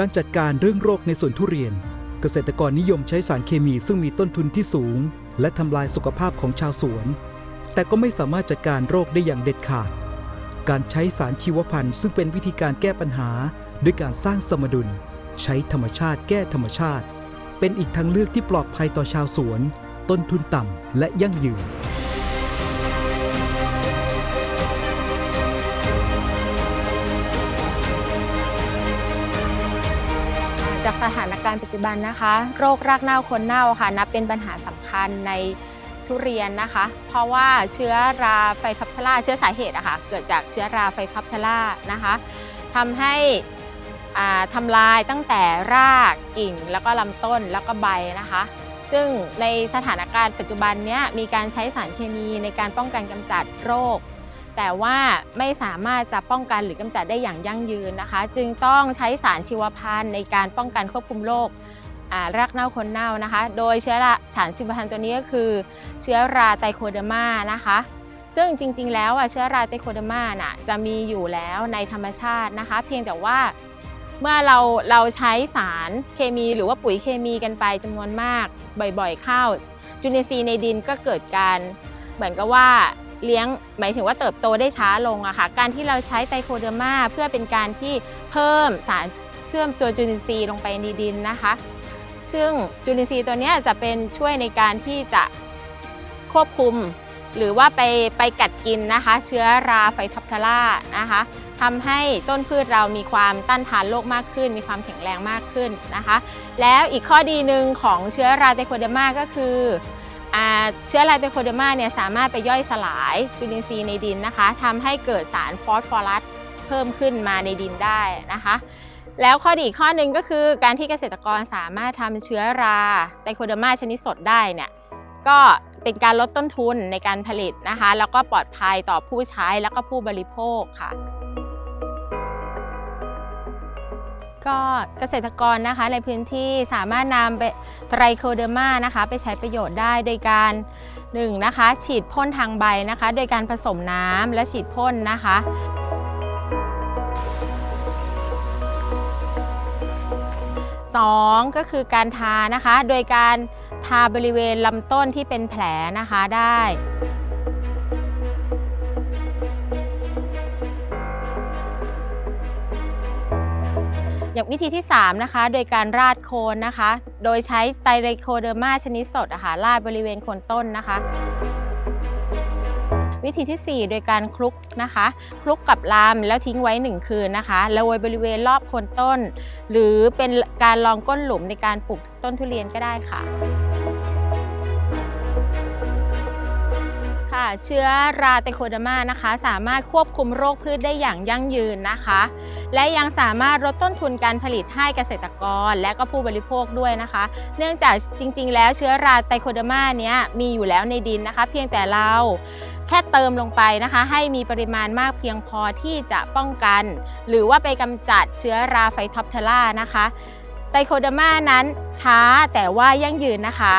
การจัดการเรื่องโรคในสวนทุเรียน เกษตรกรนิยมใช้สารเคมีซึ่งมีต้นทุนที่สูง และทำลายสุขภาพของชาวสวน แต่ก็ไม่สามารถจัดการโรคได้อย่างเด็ดขาด การใช้สารชีวพันธุ์ซึ่งเป็นวิธีการแก้ปัญหาด้วยการสร้างสมดุล ใช้ธรรมชาติแก้ธรรมชาติ เป็นอีกทางเลือกที่ปลอดภัยต่อชาวสวน ต้นทุนต่ำและยั่งยืน สถานการณ์ปัจจุบันนะคะ โรครากเน่าคนเน่าค่ะนับเป็นปัญหาสำคัญในทุเรียนนะคะ เพราะว่าเชื้อราไฟพับพลาเชื้อสาเหตุอะค่ะเกิดจากเชื้อราไฟพับพลานะคะทำให้อ่าทำลายตั้งแต่รากกิ่งแล้วก็ลำต้นแล้วก็ใบนะคะ ซึ่งในสถานการณ์ปัจจุบันนี้มีการใช้สารเคมีในการป้องกันกำจัดโรค แต่ว่าไม่สามารถจะป้องกันหรือกำจัดได้อย่างยั่งยืนนะคะ จึงต้องใช้สารชีวพันธุ์ในการป้องกันควบคุมโรครากเน่าคนเน่านะคะ โดยเชื้อราสารชีวพันธุ์ตัวนี้ก็คือเชื้อราไตโคเดอร์มานะคะ ซึ่งจริงๆ แล้วเชื้อราไตโคเดอร์มาน่ะจะมีอยู่แล้วในธรรมชาตินะคะ เพียงแต่ว่าเมื่อเราเราใช้สารเคมีหรือว่าปุ๋ยเคมีกันไปจำนวนมากบ่อยๆเข้าจุลินทรีย์ในดินก็เกิดการเหมือนกับว่า เลี้ยงหมายถึงว่าเติบโตได้ช้าลงอะค่ะการที่เราใช้ไตโคเดอร์มาเพื่อเป็นการที่เพิ่มสารเชื่อมตัวจุลินทรีย์ลงไปในดินนะคะ ซึ่งจุลินทรีย์ตัวนี้จะเป็นช่วยในการที่จะควบคุม หรือว่าไปไปกัดกินนะคะ เชื้อราไฟท็อปทาร่านะคะทำให้ต้นพืชเรามีความต้านทานโรคมากขึ้น มีความแข็งแรงมากขึ้นนะคะ แล้วอีกข้อดีหนึ่งของเชื้อราไตโคเดอร์มาก็คือ เชื้อราไตโคเดอร์มาเนี่ยสามารถไปย่อยสลายจุลินทรีย์ในดินนะคะทำให้เกิดสารฟอสฟอรัสเพิ่มขึ้นมาในดินได้นะคะ แล้วข้อดีข้อหนึ่งก็คือการที่เกษตรกรสามารถทำเชื้อราไตโคเดอร์มาชนิดสดได้เนี่ยก็เป็นการลดต้นทุนในการผลิตนะคะ แล้วก็ปลอดภัยต่อผู้ใช้แล้วก็ผู้บริโภคค่ะ ก็เกษตรกรนะคะในพื้นที่สามารถนำไปไตรโคเดอร์มานะคะ ไปใช้ประโยชน์ได้โดยการหนึ่งนะคะ ฉีดพ่นทางใบนะคะ โดยการผสมน้ำและฉีดพ่นนะคะสองก็คือการทานะคะ โดยการทาบริเวณลำต้นที่เป็นแผลนะคะได้ อย่างวิธีที่ 3 นะคะ โดยการราดโคนนะคะ โดยใช้ไตรโคเดอร์มาชนิดสดอะค่ะราดบริเวณโคนต้นนะคะ วิธีที่ 4 โดยการคลุกนะคะ คลุกกับลามแล้วทิ้งไว้ 1 คืนนะคะแล้วโรยบริเวณรอบโคนต้น หรือเป็นการลองก้นหลุมในการปลูกต้นทุเรียนก็ได้ค่ะ ค่ะ เชื้อราไตโคเดมานะคะ สามารถควบคุมโรคพืชได้อย่างยั่งยืนนะคะ และยังสามารถลดต้นทุนการผลิตให้เกษตรกร และก็ผู้บริโภคด้วยนะคะ เนื่องจากจริง ๆ แล้วเชื้อราไตโคเดมาเนี้ยมีอยู่แล้วในดินนะคะ เพียงแต่เราแค่เติมลงไปนะคะ ให้มีปริมาณมากเพียงพอที่จะป้องกัน หรือว่าไปกำจัดเชื้อราไฟท็อปเทล่านะคะไตโคเดมานั้นช้าแต่ว่ายั่งยืนนะคะ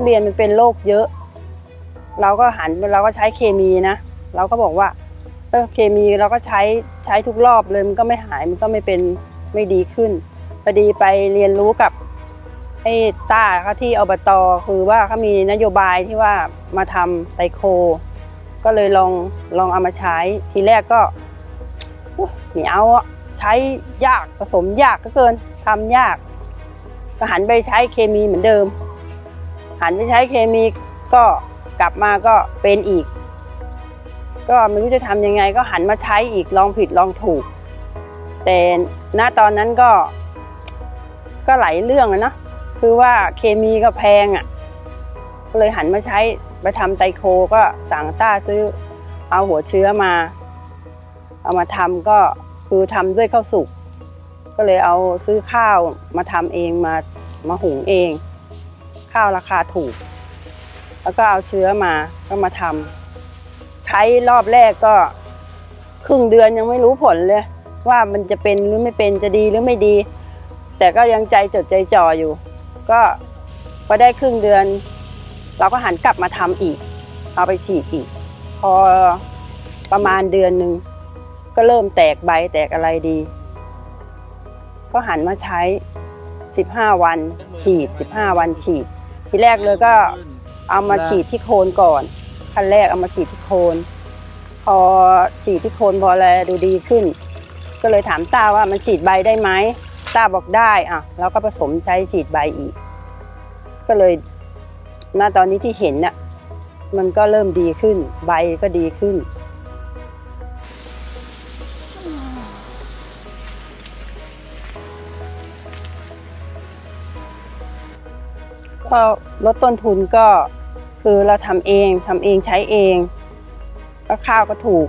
ทุเรียนมันเป็นโรคเยอะ เราก็หันเราก็ใช้เคมีนะเราก็บอกว่าเออเคมีเราก็ใช้ใช้ทุกรอบเลยมันก็ไม่หายมันก็ไม่เป็นไม่ดีขึ้นพอดีไปเรียนรู้กับไอ้ต้าเขาที่อบตอคือว่าเขามีนโยบายที่ว่ามาทำไตโค ก็เลยลองลองเอามาใช้ ทีแรกก็อุ๊ยไม่เอาอะใช้ยากผสมยากก็เกินทำยาก ก็หันไปใช้เคมีเหมือนเดิม หันไปใช้เคมีก็กลับมาก็เป็นอีก ก็ไม่รู้จะทำยังไง ก็หันมาใช้อีกลองผิดลองถูก แต่ณตอนนั้นก็ ก็หลายเรื่องอะเนะคือว่าเคมีก็แพงอะก็เลยหันมาใช้ไปทำไตโคก็สั่งต้าซื้อเอาหัวเชื้อมา เอามาทำก็คือทำด้วยข้าวสุกก็เลยเอาซื้อข้าวมาทำเองมามาหุงเอง ข้าวราคาถูก แล้วก็เอาเชื้อมาก็มาทำใช้รอบแรกก็ครึ่งเดือนยังไม่รู้ผลเลย ว่ามันจะเป็นหรือไม่เป็นจะดีหรือไม่ดี แต่ก็ยังใจจดใจจ่ออยู่ ก็พอได้ครึ่งเดือน เราก็หันกลับมาทำอีก เอาไปฉีดอีก พอประมาณเดือนหนึ่งก็เริ่มแตกใบแตกอะไรดี ก็หันมาใช้ 15 วันฉีด 15 วันฉีด ทีแรกเลยก็เอามาฉีดที่โคนก่อนขั้นแรกเอามาฉีดที่โคน พอฉีดที่โคนพอแลดูดีขึ้น ก็เลยถามตาว่ามันฉีดใบได้ไหมตาบอกได้อะแล้วก็ผสมใช้ฉีดใบอีก ก็เลยณตอนนี้ที่เห็นน่ะมันก็เริ่มดีขึ้น ใบก็ดีขึ้น ก็ลดต้นทุนก็คือเราทำเองทำเองใช้เองก็ข้าวก็ถูก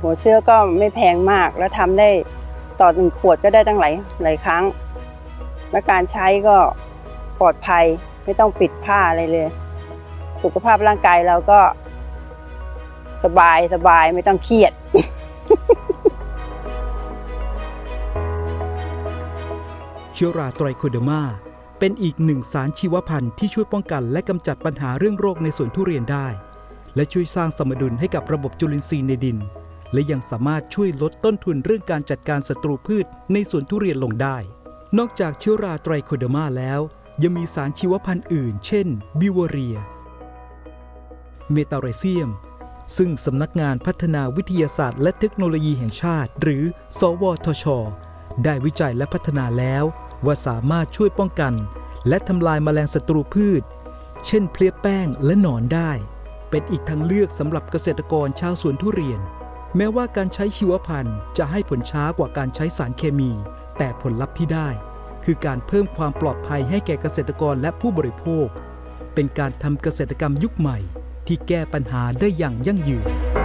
หัวเชื้อก็ไม่แพงมาก แล้วทำได้ต่อหนึ่งขวดก็ได้ตั้งหลายหลายครั้ง และการใช้ก็ปลอดภัยไม่ต้องปิดผ้าอะไรเลย สุขภาพร่างกายเราก็ สบายสบายไม่ต้องเครียด เชื้อราไตรโคเดอร์มา เป็นอีกหนึ่งสารชีวพันธุ์ที่ช่วยป้องกันและกำจัดปัญหาเรื่องโรคในสวนทุเรียนได้ และช่วยสร้างสมดุลให้กับระบบจุลินทรีย์ในดิน และยังสามารถช่วยลดต้นทุนเรื่องการจัดการศัตรูพืชในสวนทุเรียนลงได้ นอกจากเชื้อราไตรโคเดอร์มาแล้ว ยังมีสารชีวพันธุ์อื่น เช่น บิวเรีย เมตาเรเซียม ซึ่งสำนักงานพัฒนาวิทยาศาสตร์ และเทคโนโลยีแห่งชาติ หรือ สวทช ได้วิจัยและพัฒนาแล้ว ว่าสามารถช่วยป้องกัน และทำลายแมลงศัตรูพืช เช่นเพลี้ยแป้งและหนอนได้ เป็นอีกทางเลือกสำหรับเกษตรกรชาวสวนทุเรียน แม้ว่าการใช้ชีวพันธุ์จะให้ผลช้ากว่าการใช้สารเคมี แต่ผลลัพธ์ที่ได้ คือการเพิ่มความปลอดภัยให้แก่เกษตรกรและผู้บริโภค เป็นการทำเกษตรกรรมยุคใหม่ ที่แก้ปัญหาได้อย่างยั่งยืน